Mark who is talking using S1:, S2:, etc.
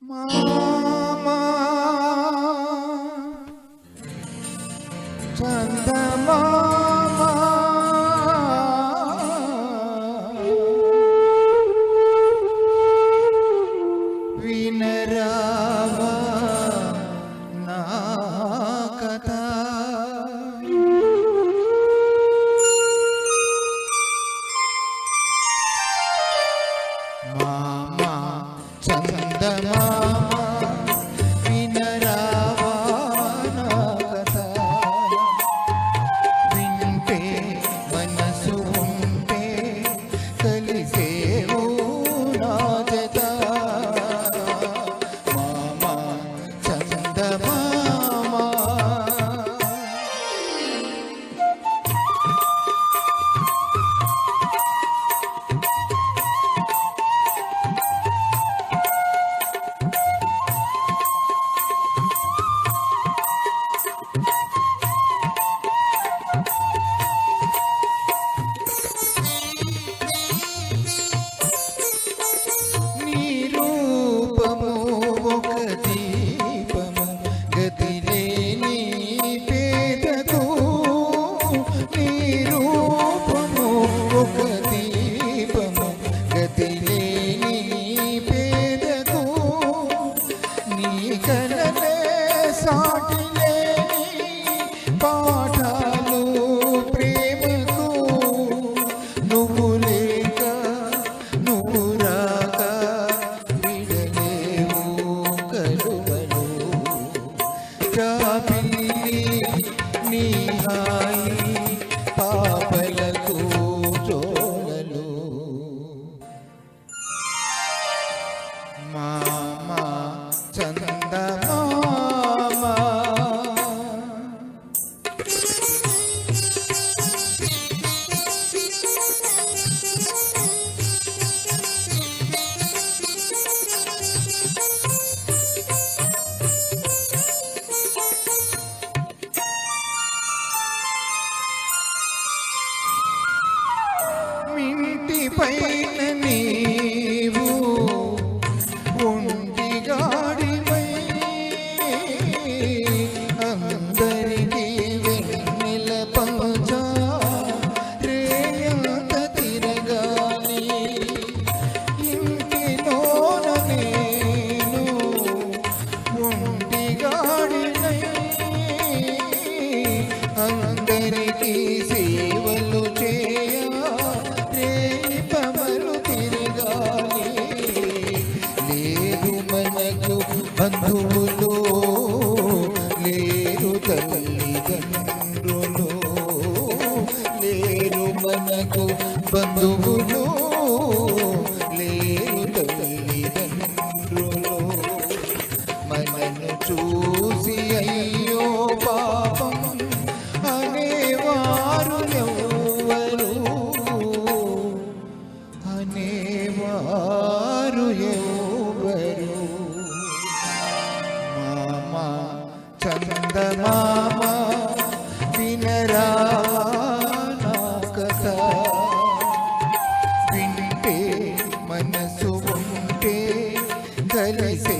S1: Mama Chanda Mama. Vinara. मामा ಸಾಟಿ పైన నీ బంధువులు లేరు తల్లిదండ్రులు లేరు మనకు బంధువులు లేరు తల్లిదండ్రులు. మనను చూ చందమామా వినరావా నా కథ? వింటే మనసు ఉంటే కలిసే